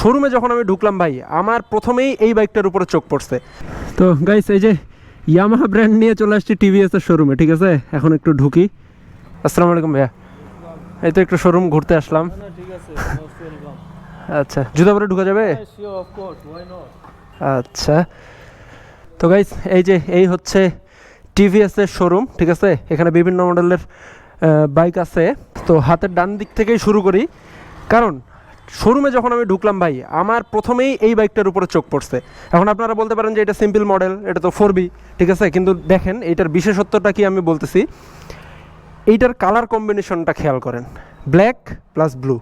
শোরুমে যখন আমি ঢুকলাম ভাই আমার প্রথমেই এই বাইকটার উপরে চোখ পড়ছে। তো গাইস এই যে ইয়ামাহা ব্র্যান্ড নিয়ে চলে আসছি টিভিএস এর শোরুমে ঠিক আছে? এখন একটু ঢুকি। আসসালামু আলাইকুম ভাইয়া। এই তো একটু শোরুম ঘুরতে আসলাম। আচ্ছা জুতা পরে ঢুকা যাবে? আচ্ছা। তো গাইস এই যে এই হচ্ছে টিভিএস এর শোরুম ঠিক আছে? এখানে বিভিন্ন মডেলের বাইক আছে। তো হাতের ডান দিক থেকেই শুরু করি। কারণ শোরুমে যখন আমি ঢুকলাম ভাই, আমার প্রথমেই এই বাইকটার উপরে চোখ পড়ছে। এখন আপনারা বলতে পারেন যে এটা সিম্পল মডেল এটা তো ফোর বি ঠিক আছে? কিন্তু দেখেন এইটার বিশেষত্বটা কি আমি বলতেছি? এইটার কালার কম্বিনেশনটা খেয়াল করেন। ব্ল্যাক প্লাস ব্লু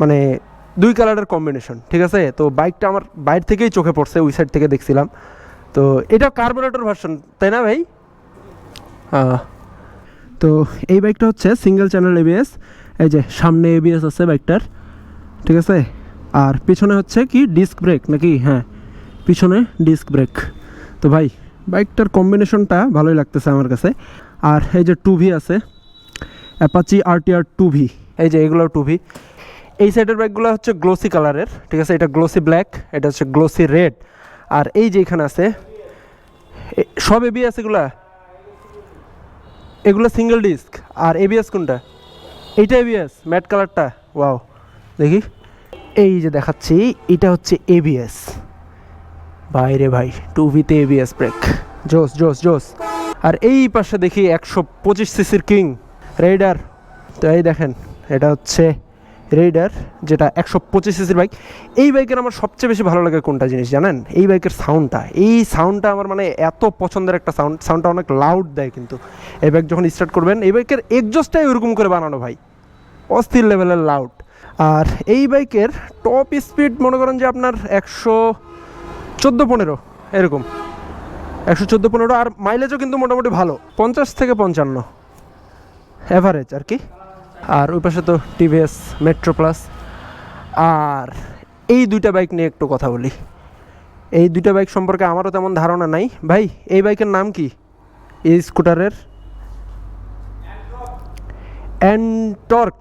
মানে দুই কালারের কম্বিনেশন ঠিক আছে? তো বাইকটা আমার বাইরে থেকেই চোখে পড়ছে, ওই সাইড থেকে দেখছিলাম। তো এটা কার্বোরেটর ভার্সন তাই না ভাই? তো এই বাইকটা হচ্ছে সিঙ্গেল চ্যানেল এবিএস এই যে সামনে এবিএস আছে বাইকটার। ঠিক আছে? আর পিছনে হচ্ছে কি ডিস্ক ব্রেক নাকি? হ্যাঁ পিছনে ডিস্ক ব্রেক তো ভাই, বাইকটার কম্বিনেশনটা ভালোই লাগতেছে আমার কাছে। আর এই যে টু ভি আছে অ্যাপাচি আরটিআর টু ভি এই যে এগুলো টু ভি এই সাইডের বাইকগুলো হচ্ছে গ্লোসি কালারের ঠিক আছে? এটা গ্লোসি ব্ল্যাক এটা হচ্ছে গ্লোসি রেড আর এই যে এখানে আছে সব এবিএস এগুলা? এগুলো সিঙ্গেল ডিস্ক আর এবিএস কোনটা? এইটা এবিএস ম্যাট কালারটা ওয়াও দেখি। এই যে দেখাচ্ছি, এটা হচ্ছে এবিএস বাইরে ভাই টু ভিতে এবিএস ব্রেক জোস জোস জোস। আর এই পাশে দেখি একশো পঁচিশ সিসির কিং রেডার তো এই দেখেন, এটা হচ্ছে রেইডার যেটা একশো পঁচিশ সিসির বাইক এই বাইকের আমার সবচেয়ে বেশি ভালো লাগে কোনটা জিনিস জানেন? এই বাইকের সাউন্ডটা এই সাউন্ডটা আমার মানে এত পছন্দের একটা সাউন্ড সাউন্ডটা অনেক লাউড দেয় কিন্তু। এই বাইক যখন স্টার্ট করবেন, এই বাইকের এক্সজস্টটাই ওরকম করে বানানো ভাই। অস্থির লেভেলের লাউড আর এই বাইকের টপ স্পিড মনে করেন যে আপনার একশো চোদ্দ পনেরো, এরকম। একশো চোদ্দ পনেরো আর মাইলেজও কিন্তু মোটামুটি ভালো, পঞ্চাশ থেকে পঞ্চান্ন অ্যাভারেজ আর কি। আর ওই পাশে তো টিভিএস মেট্রো প্লাস আর এই দুইটা বাইক নিয়ে একটু কথা বলি। এই দুইটা বাইক সম্পর্কে আমারও তেমন ধারণা নাই। ভাই, এই বাইকের নাম কি? এই স্কুটারের অ্যান্টর্ক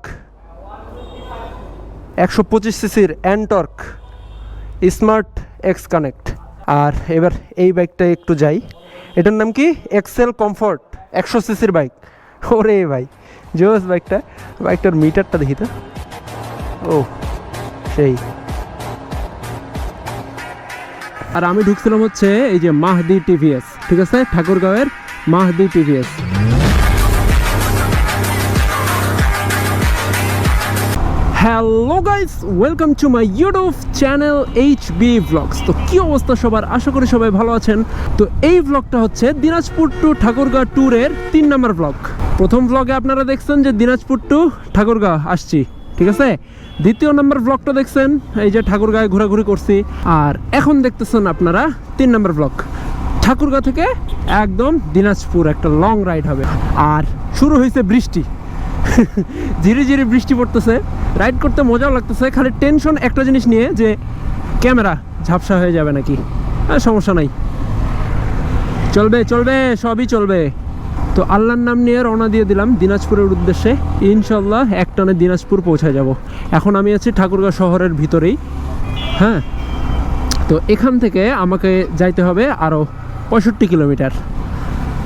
একশো পঁচিশ সিসির অ্যান্টর্ক স্মার্ট এক্স কানেক্ট। আর এবার এই বাইকটা একটু যাই। এটার নাম কি? এক্সেল কমফর্ট, একশো সিসির বাইক। ওরে ভাই, জোস বাইকটা। বাইকটার মিটারটা দেখি তো। ও, সেই। আর আমি ঢুকছিলাম হচ্ছে এই যে মাহদি টিভিএস, ঠিক আছে? ঠাকুরগাঁওয়ের Mahdi TVS. Hello guys welcome to my YouTube channel H B blogs তো কি অবস্থা সবার? আশা করি সবাই ভালো আছেন। তো এই ব্লগটা হচ্ছে দিনাজপুর টু ঠাকুরগাঁও ট্যুরের তিন নম্বর ব্লগ প্রথম ব্লগে আপনারা দেখছেন যে দিনাজপুর টু ঠাকুরগাঁও আসছি। ঠিক আছে? দ্বিতীয় নম্বর ব্লগটা দেখছেন, এই যে ঠাকুরগাঁয়ে ঘোরাঘুরি করছি। আর এখন দেখতেছেন আপনারা তিন নম্বর ব্লগ ঠাকুরগাঁও থেকে একদম দিনাজপুর, একটা লং রাইড হবে। আর শুরু হয়েছে বৃষ্টি। ধীরে ধীরে বৃষ্টি পড়তেছে। রাইড করতে মজাও লাগতেছে, খালি টেনশন একটা জিনিস নিয়ে যে ক্যামেরা ঝাপসা হয়ে যাবে নাকি। আর সমস্যা নাই। চলবে চলবে, সবই চলবে। তো আল্লাহর নাম নিয়ে রওনা দিয়ে দিলাম দিনাজপুরের উদ্দেশ্যে। ইনশাল্লাহ এক টানে দিনাজপুর পৌঁছায় যাব। এখন আমি আছি ঠাকুরগাঁও শহরের ভিতরেই। হ্যাঁ তো এখান থেকে আমাকে যাইতে হবে আরও পঁয়ষট্টি কিলোমিটার।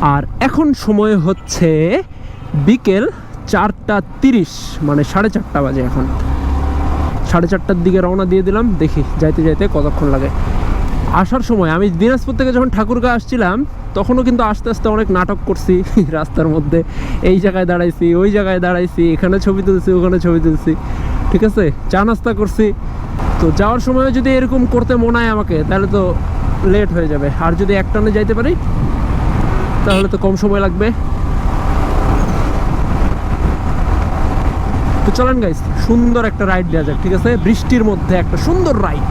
আর এখন সময় হচ্ছে বিকেল চারটা তিরিশ মানে সাড়ে চারটা বাজে এখন। সাড়ে চারটার দিকে রওনা দিয়ে দিলাম, দেখি যাইতে যাইতে কতক্ষণ লাগে। আসার সময়, আমি দিনাজপুর থেকে যখন ঠাকুরগাঁ আসছিলাম, তখনও কিন্তু আস্তে আস্তে অনেক নাটক করছি, রাস্তার মধ্যে। এই জায়গায় দাঁড়াইছি, ওই জায়গায় দাঁড়াইছি, এখানে ছবি তুলছি, ওখানে ছবি তুলছি। ঠিক আছে? চা নাস্তা করছি। তো যাওয়ার সময় যদি এরকম করতে মনে হয় আমাকে, তাহলে তো লেট হয়ে যাবে। আর যদি একটানে যাইতে পারি, তাহলে তো কম সময় লাগবে। তো চলেন গাইস সুন্দর একটা রাইড দেওয়া যাক, ঠিক আছে? বৃষ্টির মধ্যে একটা সুন্দর রাইড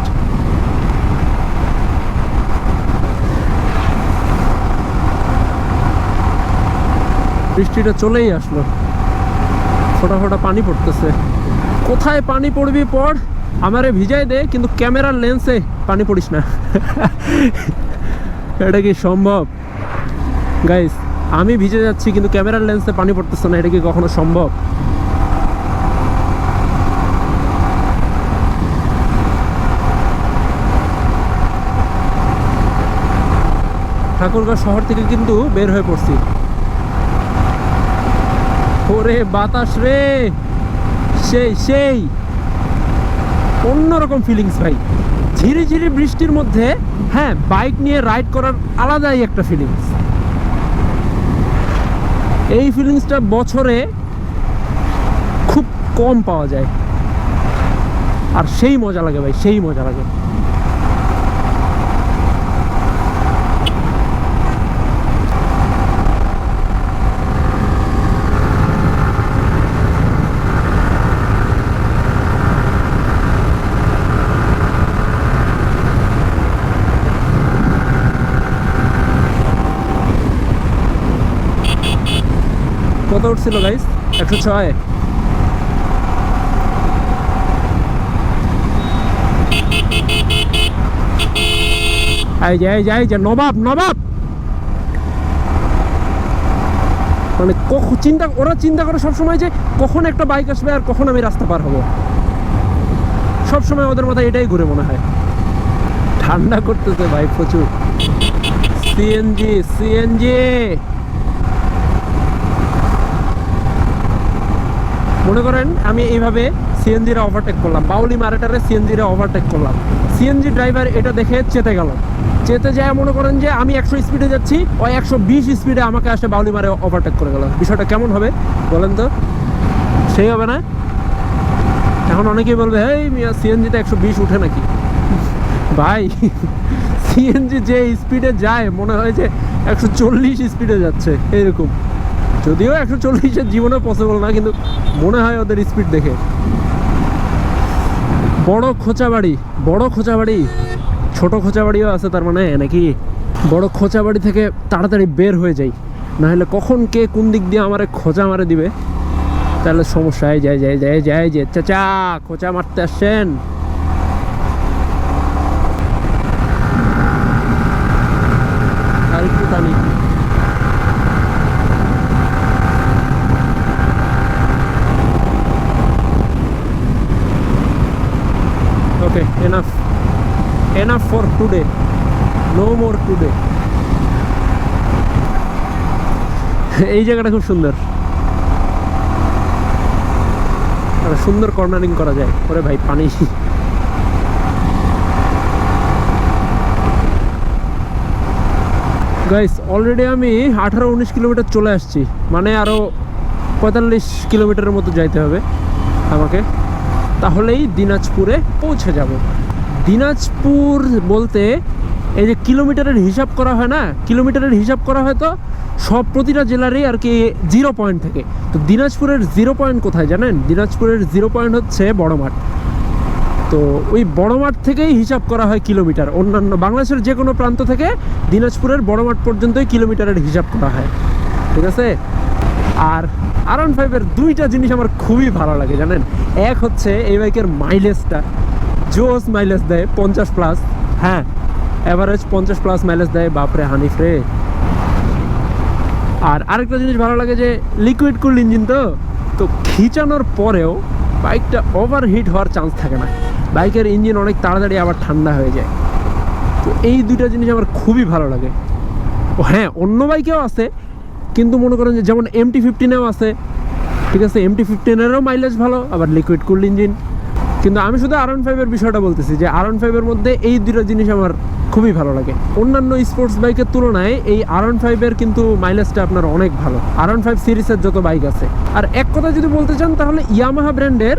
বৃষ্টিটা চলেই আসলো। ফোটা ফোটা পানি পড়তেছে। কোথায় পানি পড়বি পর? আমারে ভিজাই দে, কিন্তু ক্যামেরার লেন্সে পানি পড়িস না। এটা কি সম্ভব? গাইস আমি ভিজে যাচ্ছি, কিন্তু ক্যামেরার লেন্সে পানি পড়তেছে না, এটা কি কখনো সম্ভব? ঠাকুরগাঁও শহর থেকে কিন্তু বের হয়ে পড়ছি। ওরে বাতাস রে! সেই সেই! অন্যরকম ফিলিংস ভাই। ঝিরি ঝিরি বৃষ্টির মধ্যে হ্যাঁ বাইক নিয়ে রাইড করার আলাদাই একটা ফিলিংস এই ফিলিংসটা বছরে খুব কম পাওয়া যায়। আর সেই মজা লাগে ভাই, সেই মজা লাগে। কত উঠছিল গাইস একশো ছয়। এই যে এই যে এই যে, নবাব নবাব! মানে কখন চিন্তা, ওরা চিন্তা করে সবসময় যে কখন একটা বাইক আসবে আর কখন আমি রাস্তা পার হব। সবসময় ওদের মাথায় এটাই ঘুরে মনে হয়। ঠান্ডা করতেছে ভাই প্রচুর। সিএনজি সিএনজি মনে করেন আমি এইভাবে সিএনজিরা ওভারটেক করলাম। বাউলি মারাটারে সিএনজিরা ওভারটেক করলাম। সিএনজি ড্রাইভার এটা দেখে চেতে গেল। চেতে যায় মনে করেন যে আমি একশো স্পিডে যাচ্ছি, ওই একশো বিশ স্পিডে আমাকে আসে বাউলি মারে ওভারটেক করে গেল। বিষয়টা কেমন হবে বলেন তো? সেই হবে না? এখন অনেকেই বলবে এই মিয়া সিএনজিতে একশো বিশ উঠে নাকি? ভাই সিএনজি যে স্পিডে যায়, মনে হয় যে একশো চল্লিশ স্পিডে যাচ্ছে, এইরকম। যদিও একশো চল্লিশের জীবনে পসিবল না, কিন্তু মনে হয় ওদের স্পিড দেখে। বড় খোঁচা বাড়ি বড় খোঁচা বাড়ি ছোট খোঁচা বাড়িও আছে তার মানে নাকি? বড় খোঁচা বাড়ি থেকে তাড়াতাড়ি বের হয়ে যাই। না হলে কখন কে কোন দিক দিয়ে আমারে খোঁচা মারে দিবে? তাহলে সমস্যায় যায় যায় যায় যায় যে, চাচা, খোঁচা মারতে আসছেন আর একটু টানি okay enough today. No more today. এই জায়গাটা খুব সুন্দর। সুন্দর কর্নারিং করা যায়। ওরে ভাই, পানি। গাইস অলরেডি আমি আঠারো উনিশ কিলোমিটার চলে আসছি। মানে আরও পঁয়তাল্লিশ কিলোমিটারের মতো যাইতে হবে আমাকে। তাহলেই দিনাজপুরে পৌঁছে যাব। দিনাজপুর বলতে এই যে কিলোমিটারের হিসাব করা হয় না? কিলোমিটারের হিসাব করা হয় তো সব প্রতিটা জেলারই আর কি জিরো পয়েন্ট থেকে। তো দিনাজপুরের জিরো পয়েন্ট কোথায় জানেন? দিনাজপুরের জিরো পয়েন্ট হচ্ছে বড় মাঠ তো ওই বড় মাঠ থেকেই হিসাব করা হয় কিলোমিটার। অন্যান্য বাংলাদেশের যে কোনো প্রান্ত থেকে দিনাজপুরের বড় মাঠ পর্যন্তই কিলোমিটারের হিসাব করা হয়। ঠিক আছে? আর আর ওয়ান ফাইভের দুইটা জিনিস আমার খুবই ভালো লাগে জানেন? এক হচ্ছে এই বাইকের মাইলেজটা জোস মাইলেজ দেয় পঞ্চাশ প্লাস হ্যাঁ অ্যাভারেজ পঞ্চাশ প্লাস মাইলেজ দেয়, বাপরে হানিফ রে আর আরেকটা জিনিস ভালো লাগে যে লিকুইড কুল ইঞ্জিন তো তো খিচানোর পরেও বাইকটা ওভার হিট হওয়ার চান্স থাকে না। বাইকের ইঞ্জিন অনেক তাড়াতাড়ি আবার ঠান্ডা হয়ে যায়। তো এই দুইটা জিনিস আমার খুবই ভালো লাগে। ও হ্যাঁ অন্য বাইকেও আছে, কিন্তু মনে করেন যে, যেমন এমটি ফিফটিনেও আছে। ঠিক আছে এমটি ফিফটিনেরও মাইলেজ ভালো, আবার লিকুইড কুল ইঞ্জিন কিন্তু আমি শুধু আর ফাইভের বিষয়টা বলতেছি যে আর ফাইভের মধ্যে এই দুটো জিনিস আমার খুবই ভালো লাগে। অন্যান্য স্পোর্টস বাইকের তুলনায় এই আর ফাইভের কিন্তু মাইলেজটা আপনার অনেক ভালো। আর ফাইভ সিরিজের যত বাইক আছে। আর এক কথা যদি বলতে চান, তাহলে ইয়ামাহা ব্র্যান্ডের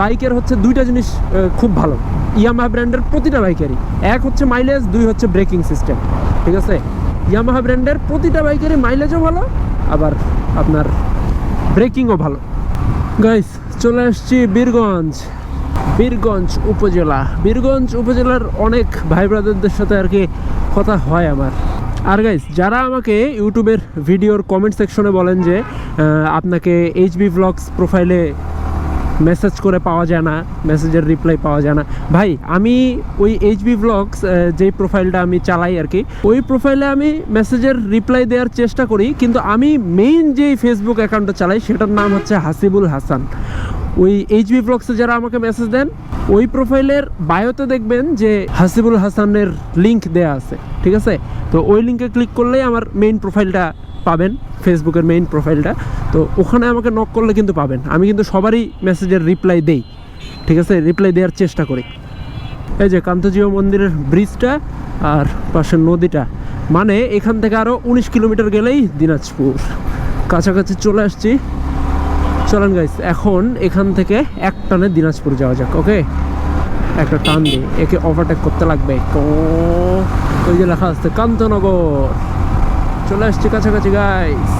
বাইকের হচ্ছে দুইটা জিনিস খুব ভালো। ইয়ামাহা ব্র্যান্ডের প্রতিটা বাইকেরই এক হচ্ছে মাইলেজ দুই হচ্ছে ব্রেকিং সিস্টেম ঠিক আছে? ইয়ামাহা ব্র্যান্ডের প্রতিটা বাইকেরই মাইলেজও ভালো, আবার আপনার ব্রেকিংও ভালো। গাইস চলে আসছি বীরগঞ্জ। বীরগঞ্জ উপজেলা। বীরগঞ্জ উপজেলার অনেক ভাই ব্রাদারদের সাথে আর কি কথা হয় আমার। আর গাইস যারা আমাকে ইউটিউবের ভিডিওর কমেন্ট সেকশনে বলেন যে আপনাকে এইচবি ব্লগস প্রোফাইলে মেসেজ করে পাওয়া যায় না মেসেজের রিপ্লাই পাওয়া যায় না। ভাই, আমি ওই এইচবি ব্লগস যেই প্রোফাইলটা আমি চালাই আর কি, ওই প্রোফাইলে আমি মেসেজের রিপ্লাই দেওয়ার চেষ্টা করি, কিন্তু আমি মেইন যেই ফেসবুক অ্যাকাউন্টটা চালাই, সেটার নাম হচ্ছে হাসিবুল হাসান। ওই এইচবি ব্লগসে যারা আমাকে মেসেজ দেন, ওই প্রোফাইলের বায়োতে দেখবেন যে হাসিবুল হাসানের লিংক দেয়া আছে, ঠিক আছে? তো ওই লিঙ্কে ক্লিক করলেই আমার মেইন প্রোফাইলটা পাবেন ফেসবুকের মেইন প্রোফাইলটা তো ওখানে আমাকে নক করলে কিন্তু পাবেন। আমি কিন্তু সবারই মেসেজের রিপ্লাই দেই, ঠিক আছে? রিপ্লাই দেওয়ার চেষ্টা করি। এই যে কান্তজিও মন্দিরের ব্রিজটা আর পাশের নদীটা। মানে এখান থেকে আরও উনিশ কিলোমিটার গেলেই দিনাজপুর। কাছাকাছি চলে আসছি। চলেন গাইস এখন এখান থেকে এক টানে দিনাজপুর যাওয়া যাক ওকে একটা টান দিয়ে একে ওভারটেক করতে লাগবে। ওই যে লেখা আছে, কান্তনগর। চলে আসছি কাছাকাছি গাইস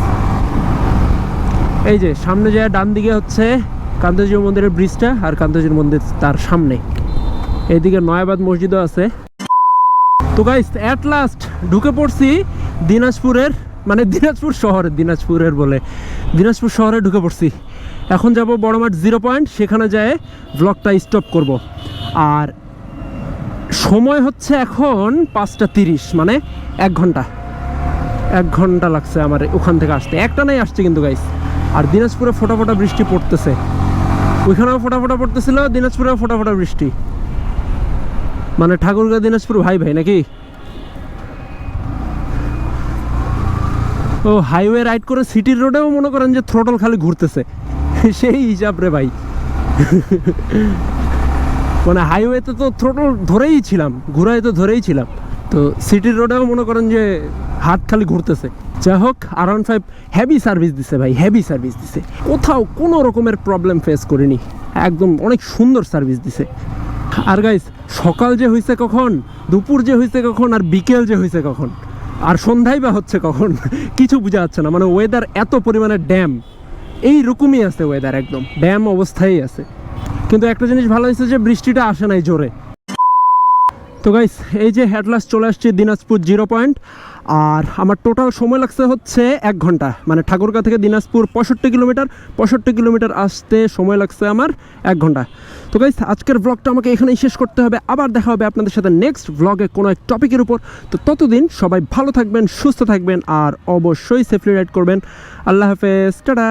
এই যে, সামনে যায় ডান দিকে হচ্ছে কান্তজিও মন্দিরের ব্রিজটা আর কান্তজির মন্দির তার সামনে। এইদিকে নয়াবাদ মসজিদও আছে। তো গাইস অ্যাট লাস্ট ঢুকে পড়ছি দিনাজপুরের মানে দিনাজপুর শহরে, দিনাজপুরের বলে। দিনাজপুর শহরে ঢুকে পড়ছি। এখন যাব বড় মাঠ জিরো পয়েন্ট, সেখানে যায় ব্লগটা স্টপ করব। আর সময় হচ্ছে এখন পাঁচটা তিরিশ মানে এক ঘণ্টা। এক ঘণ্টা লাগছে আমার ওখান থেকে আসতে। একটা নাই আসছে কিন্তু গাইস আর দিনাজপুরে ফোটা ফোটা বৃষ্টি পড়তেছে। ওইখানেও ফোটা ফোটা পড়তেছিল, দিনাজপুরেও ফোটা ফোটা বৃষ্টি। মানে ঠাকুরগাঁ, দিনাজপুর ভাই ভাই নাকি? ও হাইওয়ে রাইড করে সিটির রোডেও মনে করেন যে থ্রোটল খালি ঘুরতেছে। সেই হিসাব রে ভাই। মানে হাইওয়েতে তো থ্রোটল ধরেই ছিলাম ঘুরাই তো ধরেই ছিলাম। তো সিটি রোডেও মনে করেন যে হাত খালি ঘুরতেছে। যাই হোক আরাউন্ড ফাইভ হেভি সার্ভিস দিছে ভাই হেভি সার্ভিস দিছে। কোথাও কোনো রকমের প্রবলেম ফেস করিনি। একদম অনেক সুন্দর সার্ভিস দিছে। আর গাইস সকাল যে হয়েছে কখন, দুপুর যে হয়েছে কখন, আর বিকেল যে হয়েছে কখন, আর সন্ধ্যায় বা হচ্ছে কখন, কিছু বোঝা যাচ্ছে না। মানে ওয়েদার এত পরিমাণে ড্যাম এইরকমই আছে ওয়েদার একদম। ব্যায়াম অবস্থায় আছে। কিন্তু একটা জিনিস ভালো হয়েছে যে বৃষ্টিটা আসে নাই জোরে। তো গাইস এই যে হেডলাস চলে আসছে দিনাজপুর জিরো পয়েন্ট আর আমার টোটাল সময় লাগছে হচ্ছে এক ঘণ্টা। মানে ঠাকুরগাঁ থেকে দিনাজপুর পঁয়ষট্টি কিলোমিটার পঁয়ষট্টি কিলোমিটার আসতে সময় লাগছে আমার এক ঘণ্টা। তো গাইস আজকের ব্লগটা আমাকে এখানেই শেষ করতে হবে। আবার দেখা হবে আপনাদের সাথে নেক্সট ব্লগে কোনো এক টপিকের উপর। তো ততদিন সবাই ভালো থাকবেন, সুস্থ থাকবেন, আর অবশ্যই সেফলি রাইড করবেন। আল্লাহ হাফেজ, টাটা!